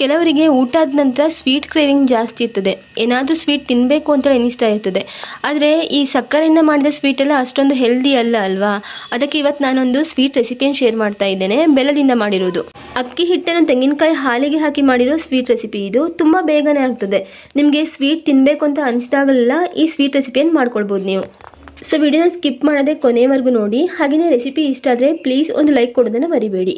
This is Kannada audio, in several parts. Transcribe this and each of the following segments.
ಕೆಲವರಿಗೆ ಊಟ ಆದ ನಂತರ ಸ್ವೀಟ್ ಕ್ರೇವಿಂಗ್ ಜಾಸ್ತಿ ಇರ್ತದೆ. ಏನಾದರೂ ಸ್ವೀಟ್ ತಿನ್ನಬೇಕು ಅಂತ ಎನಿಸ್ತಾ ಇರ್ತದೆ. ಆದರೆ ಈ ಸಕ್ಕರೆಯಿಂದ ಮಾಡಿದ ಸ್ವೀಟ್ ಎಲ್ಲ ಅಷ್ಟೊಂದು ಹೆಲ್ದಿ ಅಲ್ಲ ಅಲ್ವಾ? ಅದಕ್ಕೆ ಇವತ್ತು ನಾನೊಂದು ಸ್ವೀಟ್ ರೆಸಿಪಿಯನ್ನು ಶೇರ್ ಮಾಡ್ತಾ ಇದ್ದೇನೆ. ಬೆಲ್ಲದಿಂದ ಮಾಡಿರೋದು. ಅಕ್ಕಿ ಹಿಟ್ಟನ್ನು ತೆಂಗಿನಕಾಯಿ ಹಾಲಿಗೆ ಹಾಕಿ ಮಾಡಿರೋ ಸ್ವೀಟ್ ರೆಸಿಪಿ ಇದು. ತುಂಬ ಬೇಗನೆ ಆಗ್ತದೆ. ನಿಮಗೆ ಸ್ವೀಟ್ ತಿನ್ನಬೇಕು ಅಂತ ಅನಿಸಿದಾಗಲೆಲ್ಲ ಈ ಸ್ವೀಟ್ ರೆಸಿಪಿಯನ್ನು ಮಾಡ್ಕೊಳ್ಬೋದು ನೀವು. ಸೊ ವಿಡಿಯೋನ ಸ್ಕಿಪ್ ಮಾಡೋದೇ ಕೊನೆವರೆಗೂ ನೋಡಿ. ಹಾಗೆಯೇ ರೆಸಿಪಿ ಇಷ್ಟ ಆದರೆ ಪ್ಲೀಸ್ ಒಂದು ಲೈಕ್ ಕೊಡೋದನ್ನು ಮರಿಬೇಡಿ.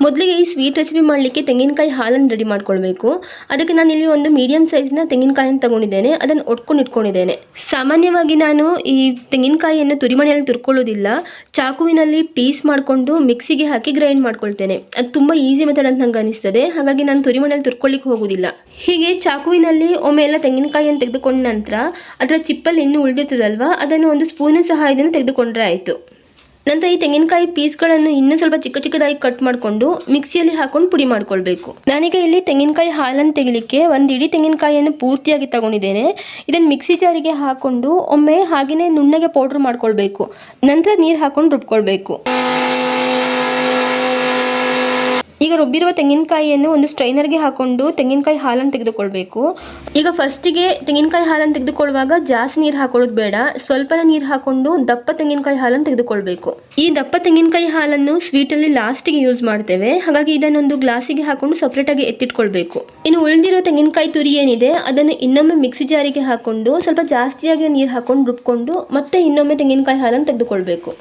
ಮೊದಲಿಗೆ ಈ ಸ್ವೀಟ್ ರೆಸಿಪಿ ಮಾಡಲಿಕ್ಕೆ ತೆಂಗಿನಕಾಯಿ ಹಾಲನ್ನು ರೆಡಿ ಮಾಡ್ಕೊಳ್ಬೇಕು. ಅದಕ್ಕೆ ನಾನು ಇಲ್ಲಿ ಒಂದು ಮೀಡಿಯಂ ಸೈಜ್ನ ತೆಂಗಿನಕಾಯಿಯನ್ನು ತಗೊಂಡಿದ್ದೇನೆ. ಅದನ್ನು ಒಟ್ಕೊಂಡು ಇಟ್ಕೊಂಡಿದ್ದೇನೆ. ಸಾಮಾನ್ಯವಾಗಿ ನಾನು ಈ ತೆಂಗಿನಕಾಯಿಯನ್ನು ತುರಿಮಣೆಯಲ್ಲಿ ತುರ್ಕೊಳ್ಳೋದಿಲ್ಲ. ಚಾಕುವಿನಲ್ಲಿ ಪೀಸ್ ಮಾಡಿಕೊಂಡು ಮಿಕ್ಸಿಗೆ ಹಾಕಿ ಗ್ರೈಂಡ್ ಮಾಡ್ಕೊಳ್ತೇನೆ. ಅದು ತುಂಬ ಈಸಿ ಮೆಥಡ್ ಅಂತ ನಂಗೆ ಅನಿಸ್ತದೆ. ಹಾಗಾಗಿ ನಾನು ತುರಿಮಣೆಯಲ್ಲಿ ತುರ್ಕೊಳ್ಳಿಕ್ಕೆ ಹೋಗೋದಿಲ್ಲ. ಹೀಗೆ ಚಾಕುವಿನಲ್ಲಿ ಒಮ್ಮೆ ಎಲ್ಲ ತೆಂಗಿನಕಾಯಿಯನ್ನು ತೆಗೆದುಕೊಂಡ ನಂತರ ಅದರ ಚಿಪ್ಪಲ್ಲಿ ಇನ್ನೂ ಉಳಿದಿರ್ತದಲ್ವ? ಅದನ್ನು ಒಂದು ಸ್ಪೂನಿನ ಸಹಾಯದಿಂದ ತೆಗೆದುಕೊಂಡ್ರೆ ಆಯಿತು. ನಂತರ ಈ ತೆಂಗಿನಕಾಯಿ ಪೀಸ್ಗಳನ್ನು ಇನ್ನೂ ಸ್ವಲ್ಪ ಚಿಕ್ಕ ಚಿಕ್ಕದಾಗಿ ಕಟ್ ಮಾಡಿಕೊಂಡು ಮಿಕ್ಸಿಯಲ್ಲಿ ಹಾಕೊಂಡು ಪುಡಿ ಮಾಡ್ಕೊಳ್ಬೇಕು. ನಾನೀಗ ಇಲ್ಲಿ ತೆಂಗಿನಕಾಯಿ ಹಾಲನ್ನು ತೆಗಿಲಿಕ್ಕೆ ಒಂದು ಇಡೀ ತೆಂಗಿನಕಾಯಿಯನ್ನು ಪೂರ್ತಿಯಾಗಿ ತಗೊಂಡಿದ್ದೇನೆ. ಇದನ್ನು ಮಿಕ್ಸಿ ಜಾರಿಗೆ ಹಾಕೊಂಡು ಒಮ್ಮೆ ಹಾಗೆಯೇ ನುಣ್ಣಗೆ ಪೌಡ್ರ್ ಮಾಡ್ಕೊಳ್ಬೇಕು. ನಂತರ ನೀರು ಹಾಕೊಂಡು ರುಬ್ಕೊಳ್ಬೇಕು. ಈಗ ರುಬ್ಬಿರುವ ತೆಂಗಿನಕಾಯಿಯನ್ನು ಒಂದು ಸ್ಟ್ರೈನರ್ಗೆ ಹಾಕೊಂಡು ತೆಂಗಿನಕಾಯಿ ಹಾಲನ್ನು ತೆಗೆದುಕೊಳ್ಬೇಕು. ಈಗ ಫಸ್ಟಿಗೆ ತೆಂಗಿನಕಾಯಿ ಹಾಲನ್ನು ತೆಗೆದುಕೊಳ್ಳುವಾಗ ಜಾಸ್ತಿ ನೀರು ಹಾಕೊಳ್ಳೋದು ಬೇಡ. ಸ್ವಲ್ಪನೇ ನೀರು ಹಾಕೊಂಡು ದಪ್ಪ ತೆಂಗಿನಕಾಯಿ ಹಾಲನ್ನು ತೆಗೆದುಕೊಳ್ಬೇಕು. ಈ ದಪ್ಪ ತೆಂಗಿನಕಾಯಿ ಹಾಲನ್ನು ಸ್ವೀಟಲ್ಲಿ ಲಾಸ್ಟಿಗೆ ಯೂಸ್ ಮಾಡ್ತೇವೆ. ಹಾಗಾಗಿ ಇದನ್ನೊಂದು ಗ್ಲಾಸಿಗೆ ಹಾಕೊಂಡು ಸಪ್ರೇಟಾಗಿ ಎತ್ತಿಟ್ಕೊಳ್ಬೇಕು. ಇನ್ನು ಉಳಿದಿರೋ ತೆಂಗಿನಕಾಯಿ ತುರಿ ಏನಿದೆ, ಅದನ್ನು ಇನ್ನೊಮ್ಮೆ ಮಿಕ್ಸಿ ಜಾರಿಗೆ ಹಾಕೊಂಡು ಸ್ವಲ್ಪ ಜಾಸ್ತಿಯಾಗಿ ನೀರು ಹಾಕೊಂಡು ರುಬ್ಕೊಂಡು ಮತ್ತೆ ಇನ್ನೊಮ್ಮೆ ತೆಂಗಿನಕಾಯಿ ಹಾಲನ್ನು ತೆಗೆದುಕೊಳ್ಬೇಕು.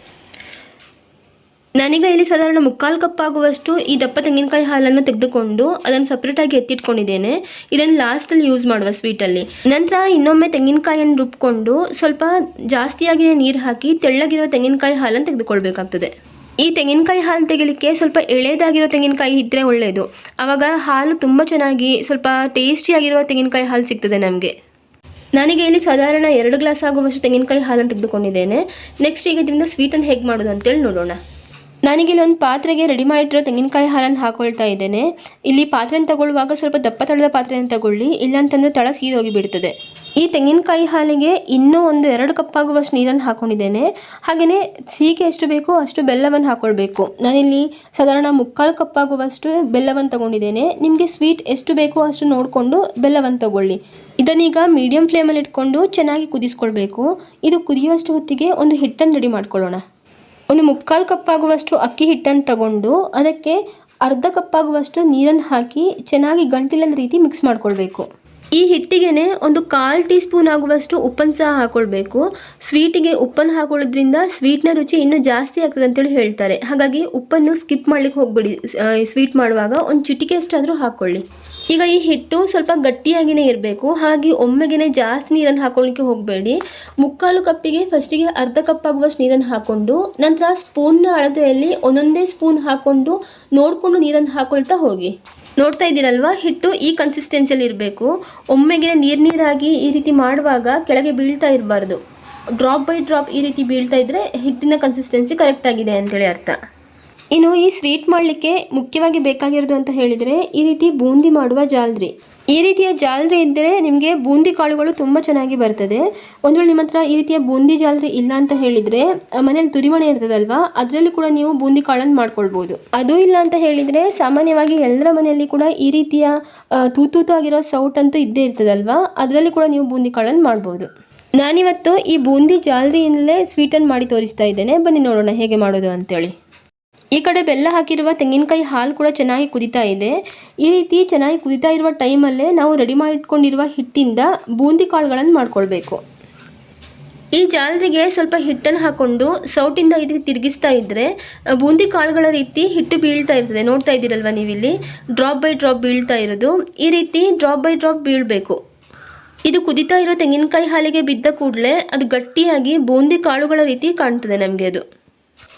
ನಾನೀಗ ಇಲ್ಲಿ ಸಾಧಾರಣ ಮುಕ್ಕಾಲು ಕಪ್ ಆಗುವಷ್ಟು ಈ ದಪ್ಪ ತೆಂಗಿನಕಾಯಿ ಹಾಲನ್ನು ತೆಗೆದುಕೊಂಡು ಅದನ್ನು ಸಪ್ರೇಟಾಗಿ ಎತ್ತಿಟ್ಕೊಂಡಿದ್ದೇನೆ. ಇದನ್ನು ಲಾಸ್ಟಲ್ಲಿ ಯೂಸ್ ಮಾಡುವ ಸ್ವೀಟಲ್ಲಿ ನಂತರ ಇನ್ನೊಮ್ಮೆ ತೆಂಗಿನಕಾಯಿಯನ್ನು ರುಬ್ಕೊಂಡು ಸ್ವಲ್ಪ ಜಾಸ್ತಿಯಾಗಿ ನೀರು ಹಾಕಿ ತೆಳ್ಳಗಿರೋ ತೆಂಗಿನಕಾಯಿ ಹಾಲನ್ನು ತೆಗೆದುಕೊಳ್ಬೇಕಾಗ್ತದೆ. ಈ ತೆಂಗಿನಕಾಯಿ ಹಾಲು ತೆಗಿಲಿಕ್ಕೆ ಸ್ವಲ್ಪ ಎಳೆದಾಗಿರೋ ತೆಂಗಿನಕಾಯಿ ಇದ್ದರೆ ಒಳ್ಳೆಯದು ಆವಾಗ ಹಾಲು ತುಂಬ ಚೆನ್ನಾಗಿ ಸ್ವಲ್ಪ ಟೇಸ್ಟಿಯಾಗಿರುವ ತೆಂಗಿನಕಾಯಿ ಹಾಲು ಸಿಗ್ತದೆ ನಮಗೆ. ನನಗೆ ಇಲ್ಲಿ ಸಾಧಾರಣ ಎರಡು ಗ್ಲಾಸ್ ಆಗುವಷ್ಟು ತೆಂಗಿನಕಾಯಿ ಹಾಲನ್ನು ತೆಗೆದುಕೊಂಡಿದ್ದೇನೆ. ನೆಕ್ಸ್ಟ್ ಈಗ ಇದರಿಂದ ಸ್ವೀಟನ್ನು ಹೇಗೆ ಮಾಡೋದು ಅಂತೇಳಿ ನೋಡೋಣ. ನಾನೀಗ ಇಲ್ಲಿ ಒಂದು ಪಾತ್ರೆಗೆ ರೆಡಿ ಮಾಡಿಟ್ಟಿರೋ ತೆಂಗಿನಕಾಯಿ ಹಾಲನ್ನು ಹಾಕೊಳ್ತಾ ಇದ್ದೇನೆ. ಇಲ್ಲಿ ಪಾತ್ರೆನ ತಗೊಳ್ಳುವಾಗ ಸ್ವಲ್ಪ ದಪ್ಪ ತಳದ ಪಾತ್ರೆಯನ್ನು ತಗೊಳ್ಳಿ, ಇಲ್ಲಾಂತಂದರೆ ತಳ ಸೀದೋಗಿ ಬಿಡ್ತದೆ ಈ ತೆಂಗಿನಕಾಯಿ ಹಾಲಿಗೆ ಇನ್ನೂ ಒಂದು ಎರಡು ಕಪ್ ಆಗುವಷ್ಟು ನೀರನ್ನು ಹಾಕೊಂಡಿದ್ದೇನೆ. ಹಾಗೆಯೇ ಸೀಗೆ ಎಷ್ಟು ಬೇಕೋ ಅಷ್ಟು ಬೆಲ್ಲವನ್ನು ಹಾಕೊಳ್ಬೇಕು. ನಾನಿಲ್ಲಿ ಸಾಧಾರಣ ಮುಕ್ಕಾಲು ಕಪ್ ಆಗುವಷ್ಟು ಬೆಲ್ಲವನ್ನು ತಗೊಂಡಿದ್ದೇನೆ. ನಿಮಗೆ ಸ್ವೀಟ್ ಎಷ್ಟು ಬೇಕೋ ಅಷ್ಟು ನೋಡಿಕೊಂಡು ಬೆಲ್ಲವನ್ನು ತಗೊಳ್ಳಿ. ಇದನ್ನೀಗ ಮೀಡಿಯಂ ಫ್ಲೇಮಲ್ಲಿ ಇಟ್ಕೊಂಡು ಚೆನ್ನಾಗಿ ಕುದಿಸ್ಕೊಳ್ಬೇಕು. ಇದು ಕುದಿಯುವಷ್ಟು ಹೊತ್ತಿಗೆ ಒಂದು ಹಿಟ್ಟನ್ನು ರೆಡಿ ಮಾಡ್ಕೊಳ್ಳೋಣ. ಒಂದು ಮುಕ್ಕಾಲು ಕಪ್ಪಾಗುವಷ್ಟು ಅಕ್ಕಿ ಹಿಟ್ಟನ್ನು ತಗೊಂಡು ಅದಕ್ಕೆ ಅರ್ಧ ಕಪ್ಪಾಗುವಷ್ಟು ನೀರನ್ನು ಹಾಕಿ ಚೆನ್ನಾಗಿ ಗಂಟಿಲ್ಲದ ರೀತಿ ಮಿಕ್ಸ್ ಮಾಡ್ಕೊಳ್ಬೇಕು. ಈ ಹಿಟ್ಟಿಗೆ ಒಂದು ಕಾಲು ಟೀ ಸ್ಪೂನ್ ಆಗುವಷ್ಟು ಉಪ್ಪನ್ನು ಸಹ ಹಾಕೊಳ್ಬೇಕು. ಸ್ವೀಟಿಗೆ ಉಪ್ಪನ್ನು ಹಾಕೊಳ್ಳೋದ್ರಿಂದ ಸ್ವೀಟ್ನ ರುಚಿ ಇನ್ನೂ ಜಾಸ್ತಿ ಆಗ್ತದೆ ಅಂತೇಳಿ ಹೇಳ್ತಾರೆ. ಹಾಗಾಗಿ ಉಪ್ಪನ್ನು ಸ್ಕಿಪ್ ಮಾಡ್ಲಿಕ್ಕೆ ಹೋಗ್ಬೇಡಿ. ಸ್ವೀಟ್ ಮಾಡುವಾಗ ಒಂದು ಚಿಟಿಕೆ ಅಷ್ಟಾದರೂ ಹಾಕ್ಕೊಳ್ಳಿ ಈಗ ಈ ಹಿಟ್ಟು ಸ್ವಲ್ಪ ಗಟ್ಟಿಯಾಗಿಯೇ ಇರಬೇಕು. ಹಾಗೆ ಒಮ್ಮೆಗೆ ಜಾಸ್ತಿ ನೀರನ್ನು ಹಾಕೊಳ್ಳಿಕ್ಕೆ ಹೋಗಬೇಡಿ. ಮುಕ್ಕಾಲು ಕಪ್ಪಿಗೆ ಫಸ್ಟಿಗೆ ಅರ್ಧ ಕಪ್ ಆಗುವಷ್ಟು ನೀರನ್ನು ಹಾಕ್ಕೊಂಡು, ನಂತರ ಸ್ಪೂನ್ನ ಅಳತೆಯಲ್ಲಿ ಒಂದೊಂದೇ ಸ್ಪೂನ್ ಹಾಕ್ಕೊಂಡು ನೋಡಿಕೊಂಡು ನೀರನ್ನು ಹಾಕೊಳ್ತಾ ಹೋಗಿ. ನೋಡ್ತಾ ಇದ್ದೀರಲ್ವಾ? ಹಿಟ್ಟು ಈ ಕನ್ಸಿಸ್ಟೆನ್ಸಿಯಲ್ಲಿ ಇರಬೇಕು. ಒಮ್ಮೆಗೆ ನೀರು ನೀರಾಗಿ ಈ ರೀತಿ ಮಾಡುವಾಗ ಕೆಳಗೆ ಬೀಳ್ತಾ ಇರಬಾರ್ದು. ಡ್ರಾಪ್ ಬೈ ಡ್ರಾಪ್ ಈ ರೀತಿ ಬೀಳ್ತಾ ಇದ್ದರೆ ಹಿಟ್ಟಿನ ಕನ್ಸಿಸ್ಟೆನ್ಸಿ ಕರೆಕ್ಟ್ ಆಗಿದೆ ಅಂತೇಳಿ ಅರ್ಥ. ಇನ್ನು ಈ ಸ್ವೀಟ್ ಮಾಡಲಿಕ್ಕೆ ಮುಖ್ಯವಾಗಿ ಬೇಕಾಗಿರೋದು ಅಂತ ಹೇಳಿದರೆ ಈ ರೀತಿ ಬೂಂದಿ ಮಾಡುವ ಜಾಲ್ರಿ. ಈ ರೀತಿಯ ಜಾಲ್ರಿ ಇದ್ದರೆ ನಿಮಗೆ ಬೂಂದಿ ಕಾಳುಗಳು ತುಂಬ ಚೆನ್ನಾಗಿ ಬರ್ತದೆ. ಒಂದು ವೇಳೆ ನಿಮ್ಮ ಹತ್ರ ಈ ರೀತಿಯ ಬೂಂದಿ ಜಾಲ್ರಿ ಇಲ್ಲ ಅಂತ ಹೇಳಿದರೆ ಮನೇಲಿ ತುರಿಮಣೆ ಇರ್ತದಲ್ವಾ, ಅದರಲ್ಲಿ ಕೂಡ ನೀವು ಬೂಂದಿ ಕಾಳನ್ನು ಮಾಡ್ಕೊಳ್ಬೋದು. ಅದು ಇಲ್ಲ ಅಂತ ಹೇಳಿದರೆ ಸಾಮಾನ್ಯವಾಗಿ ಎಲ್ಲರ ಮನೆಯಲ್ಲಿ ಕೂಡ ಈ ರೀತಿಯ ತೂತೂತಾಗಿರೋ ಅಂತೂ ಇದ್ದೇ ಇರ್ತದಲ್ವಾ, ಅದರಲ್ಲಿ ಕೂಡ ನೀವು ಬೂಂದಿ ಕಾಳನ್ನು ಮಾಡ್ಬೋದು. ನಾನಿವತ್ತು ಈ ಬೂಂದಿ ಜಾಲ್ರಿಯಿಂದಲೇ ಸ್ವೀಟನ್ನು ಮಾಡಿ ತೋರಿಸ್ತಾ ಇದ್ದೇನೆ. ಬನ್ನಿ ನೋಡೋಣ ಹೇಗೆ ಮಾಡೋದು ಅಂತೇಳಿ. ಈ ಕಡೆ ಬೆಲ್ಲ ಹಾಕಿರುವ ತೆಂಗಿನಕಾಯಿ ಹಾಲು ಕೂಡ ಚೆನ್ನಾಗಿ ಕುದಿತಾ ಇದೆ. ಈ ರೀತಿ ಚೆನ್ನಾಗಿ ಕುದಿತಾ ಇರುವ ಟೈಮಲ್ಲೇ ನಾವು ರೆಡಿ ಮಾಡಿಟ್ಕೊಂಡಿರುವ ಹಿಟ್ಟಿಂದ ಬೂಂದಿ ಕಾಳುಗಳನ್ನು ಮಾಡ್ಕೊಳ್ಬೇಕು. ಈ ಜಾಲರಿಗೆ ಸ್ವಲ್ಪ ಹಿಟ್ಟನ್ನು ಹಾಕ್ಕೊಂಡು ಸೌಟಿಂದ ಇದು ತಿರುಗಿಸ್ತಾ ಇದ್ದರೆ ಬೂಂದಿ ಕಾಳುಗಳ ರೀತಿ ಹಿಟ್ಟು ಬೀಳ್ತಾ ಇರ್ತದೆ. ನೋಡ್ತಾ ಇದ್ದೀರಲ್ವ ನೀವಿಲ್ಲಿ? ಡ್ರಾಪ್ ಬೈ ಡ್ರಾಪ್ ಬೀಳ್ತಾ ಇರೋದು. ಈ ರೀತಿ ಡ್ರಾಪ್ ಬೈ ಡ್ರಾಪ್ ಬೀಳಬೇಕು. ಇದು ಕುದಿತಾ ಇರೋ ತೆಂಗಿನಕಾಯಿ ಹಾಲಿಗೆ ಬಿದ್ದ ಕೂಡಲೇ ಅದು ಗಟ್ಟಿಯಾಗಿ ಬೂಂದಿ ಕಾಳುಗಳ ರೀತಿ ಕಾಣ್ತದೆ ನಮಗೆ ಅದು.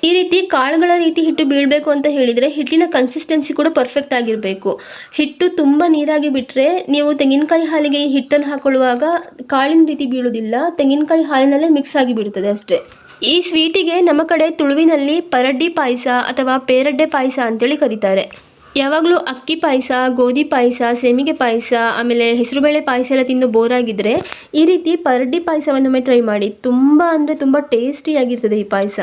ಈ ರೀತಿ ಕಾಳುಗಳ ರೀತಿ ಹಿಟ್ಟು ಬೀಳಬೇಕು ಅಂತ ಹೇಳಿದರೆ ಹಿಟ್ಟಿನ ಕನ್ಸಿಸ್ಟೆನ್ಸಿ ಕೂಡ ಪರ್ಫೆಕ್ಟ್ ಆಗಿರಬೇಕು. ಹಿಟ್ಟು ತುಂಬ ನೀರಾಗಿ ಬಿಟ್ಟರೆ ನೀವು ತೆಂಗಿನಕಾಯಿ ಹಾಲಿಗೆ ಈ ಹಿಟ್ಟನ್ನು ಹಾಕೊಳ್ಳುವಾಗ ಕಾಳಿನ ರೀತಿ ಬೀಳೋದಿಲ್ಲ ತೆಂಗಿನಕಾಯಿ ಹಾಲಿನಲ್ಲೇ ಮಿಕ್ಸ್ ಆಗಿ ಬಿಡ್ತದೆ ಅಷ್ಟೇ. ಈ ಸ್ವೀಟಿಗೆ ನಮ್ಮ ಕಡೆ ತುಳುವಿನಲ್ಲಿ ಪರಡ್ಡಿ ಪಾಯಸ ಅಥವಾ ಪೇರಡ್ಡೆ ಪಾಯಸ ಅಂತೇಳಿ ಕರೀತಾರೆ. ಯಾವಾಗಲೂ ಅಕ್ಕಿ ಪಾಯಸ, ಗೋಧಿ ಪಾಯಸ, ಸೆಮಿಗೆ ಪಾಯಸ, ಆಮೇಲೆ ಹೆಸರುಬೇಳೆ ಪಾಯಸ ಎಲ್ಲ ತಿಂದು ಬೋರಾಗಿದ್ದರೆ ಈ ರೀತಿ ಪರಡ್ಡಿ ಪಾಯಸವನ್ನೊಮ್ಮೆ ಟ್ರೈ ಮಾಡಿ, ತುಂಬ ಅಂದರೆ ತುಂಬ ಟೇಸ್ಟಿಯಾಗಿರ್ತದೆ ಈ ಪಾಯಸ.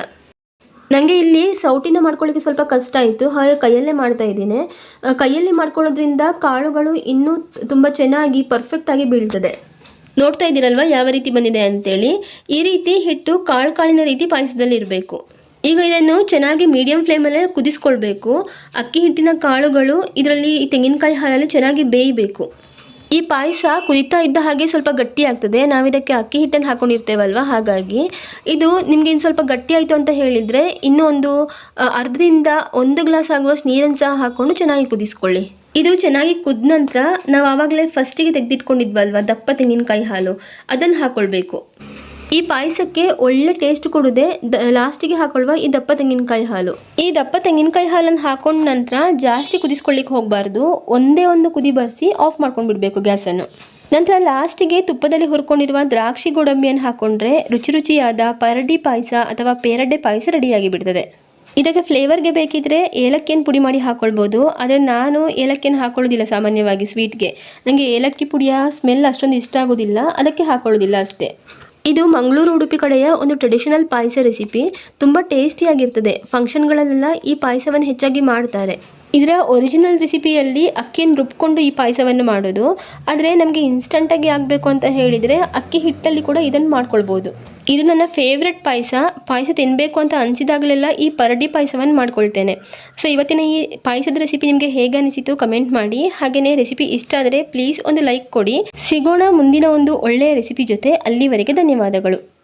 ನನಗೆ ಇಲ್ಲಿ ಸೌಟಿಂದ ಮಾಡ್ಕೊಳ್ಳಿಕ್ಕೆ ಸ್ವಲ್ಪ ಕಷ್ಟ ಆಯಿತು, ಹಾಗೆ ಕೈಯಲ್ಲೇ ಮಾಡ್ತಾ ಇದ್ದೀನಿ. ಕೈಯಲ್ಲಿ ಮಾಡ್ಕೊಳ್ಳೋದ್ರಿಂದ ಕಾಳುಗಳು ಇನ್ನೂ ತುಂಬ ಚೆನ್ನಾಗಿ ಪರ್ಫೆಕ್ಟಾಗಿ ಬೀಳ್ತದೆ. ನೋಡ್ತಾ ಇದ್ದೀರಲ್ವ ಯಾವ ರೀತಿ ಬಂದಿದೆ ಅಂತೇಳಿ? ಈ ರೀತಿ ಹಿಟ್ಟು ಕಾಳು ಕಾಳಿನ ರೀತಿ ಪಾಯಸದಲ್ಲಿ ಇರಬೇಕು. ಈಗ ಇದನ್ನು ಚೆನ್ನಾಗಿ ಮೀಡಿಯಂ ಫ್ಲೇಮಲ್ಲೇ ಕುದಿಸ್ಕೊಳ್ಬೇಕು. ಅಕ್ಕಿ ಹಿಟ್ಟಿನ ಕಾಳುಗಳು ಇದರಲ್ಲಿ ತೆಂಗಿನಕಾಯಿ ಹಾಲಲ್ಲಿ ಚೆನ್ನಾಗಿ ಬೇಯಬೇಕು. ಈ ಪಾಯಸ ಕುದಿತಾ ಇದ್ದ ಹಾಗೆ ಸ್ವಲ್ಪ ಗಟ್ಟಿ ಆಗ್ತದೆ. ನಾವು ಇದಕ್ಕೆ ಅಕ್ಕಿ ಹಿಟ್ಟನ್ನು ಹಾಕೊಂಡಿರ್ತೇವಲ್ವ? ಹಾಗಾಗಿ ಇದು ನಿಮಗೆ ಇನ್ನು ಸ್ವಲ್ಪ ಗಟ್ಟಿ ಆಯಿತು ಅಂತ ಹೇಳಿದರೆ ಇನ್ನೂ ಒಂದು ಅರ್ಧದಿಂದ ಒಂದು ಗ್ಲಾಸ್ ಆಗುವಷ್ಟು ನೀರನ್ನು ಸಹ ಹಾಕ್ಕೊಂಡು ಚೆನ್ನಾಗಿ ಕುದಿಸ್ಕೊಳ್ಳಿ. ಇದು ಚೆನ್ನಾಗಿ ಕುದ ನಂತರ ನಾವು ಆವಾಗಲೇ ಫಸ್ಟಿಗೆ ತೆಗೆದಿಟ್ಕೊಂಡಿದ್ವಲ್ವ ದಪ್ಪ ತೆಂಗಿನಕಾಯಿ ಹಾಲು? ಅದನ್ನು ಹಾಕ್ಕೊಳ್ಬೇಕು ಈ ಪಾಯಸಕ್ಕೆ ಒಳ್ಳೆ ಟೇಸ್ಟ್ ಕೊಡುದೆ ಲಾಸ್ಟಿಗೆ ಹಾಕೊಳ್ಳುವ ಈ ದಪ್ಪ ತೆಂಗಿನಕಾಯಿ ಹಾಲು. ಈ ದಪ್ಪ ತೆಂಗಿನಕಾಯಿ ಹಾಲನ್ನು ಹಾಕೊಂಡ ನಂತರ ಜಾಸ್ತಿ ಕುದಿಸ್ಕೊಳ್ಳಿಕ್ಕೆ ಹೋಗಬಾರ್ದು. ಒಂದೇ ಒಂದು ಕುದಿ ಬರೆಸಿ ಆಫ್ ಮಾಡ್ಕೊಂಡು ಬಿಡಬೇಕು ಗ್ಯಾಸನ್ನು. ನಂತರ ಲಾಸ್ಟಿಗೆ ತುಪ್ಪದಲ್ಲಿ ಹುರ್ಕೊಂಡಿರುವ ದ್ರಾಕ್ಷಿ ಗೋಡಂಬಿಯನ್ನು ಹಾಕೊಂಡ್ರೆ ರುಚಿ ರುಚಿಯಾದ ಪರಡಿ ಪಾಯಸ ಅಥವಾ ಪೇರಡ್ಡೆ ಪಾಯಸ ರೆಡಿಯಾಗಿ ಬಿಡ್ತದೆ. ಇದಕ್ಕೆ ಫ್ಲೇವರ್ಗೆ ಬೇಕಿದ್ರೆ ಏಲಕ್ಕಿಯನ್ನು ಪುಡಿ ಮಾಡಿ ಹಾಕೊಳ್ಬೋದು. ಆದರೆ ನಾನು ಏಲಕ್ಕಿಯನ್ನು ಹಾಕೊಳ್ಳೋದಿಲ್ಲ ಸಾಮಾನ್ಯವಾಗಿ ಸ್ವೀಟ್ಗೆ ನನಗೆ ಏಲಕ್ಕಿ ಪುಡಿಯ ಸ್ಮೆಲ್ ಅಷ್ಟೊಂದು ಇಷ್ಟ ಆಗೋದಿಲ್ಲ. ಅದಕ್ಕೆ ಹಾಕೊಳ್ಳೋದಿಲ್ಲ ಅಷ್ಟೇ. ಇದು ಮಂಗಳೂರು ಉಡುಪಿ ಕಡೆಯ ಒಂದು ಟ್ರೆಡಿಷನಲ್ ಪಾಯಸ ರೆಸಿಪಿ ತುಂಬ ಟೇಸ್ಟಿಯಾಗಿರ್ತದೆ ಫಂಕ್ಷನ್ಗಳಲ್ಲೆಲ್ಲ ಈ ಪಾಯಸವನ್ನು ಹೆಚ್ಚಾಗಿ ಮಾಡ್ತಾರೆ. ಇದರ ಒರಿಜಿನಲ್ ರೆಸಿಪಿಯಲ್ಲಿ ಅಕ್ಕಿಯನ್ನು ರುಬ್ಕೊಂಡು ಈ ಪಾಯಸವನ್ನು ಮಾಡೋದು. ಆದರೆ ನಮಗೆ ಇನ್ಸ್ಟಂಟಾಗಿ ಆಗಬೇಕು ಅಂತ ಹೇಳಿದರೆ ಅಕ್ಕಿ ಹಿಟ್ಟಲ್ಲಿ ಕೂಡ ಇದನ್ನು ಮಾಡ್ಕೊಳ್ಬೋದು. ಇದು ನನ್ನ ಫೇವ್ರೆಟ್ ಪಾಯಸ. ಪಾಯಸ ತಿನ್ನಬೇಕು ಅಂತ ಅನಿಸಿದಾಗಲೆಲ್ಲ ಈ ಪರಡಿ ಪಾಯಸವನ್ನು ಮಾಡ್ಕೊಳ್ತೇನೆ. ಸೊ ಇವತ್ತಿನ ಈ ಪಾಯಸದ ರೆಸಿಪಿ ನಿಮಗೆ ಹೇಗೆ ಅನಿಸಿತು ಕಮೆಂಟ್ ಮಾಡಿ. ಹಾಗೆಯೇ ರೆಸಿಪಿ ಇಷ್ಟ ಆದರೆ ಪ್ಲೀಸ್ ಒಂದು ಲೈಕ್ ಕೊಡಿ. ಸಿಗೋಣ ಮುಂದಿನ ಒಂದು ಒಳ್ಳೆಯ ರೆಸಿಪಿ ಜೊತೆ ಅಲ್ಲಿವರೆಗೆ ಧನ್ಯವಾದಗಳು.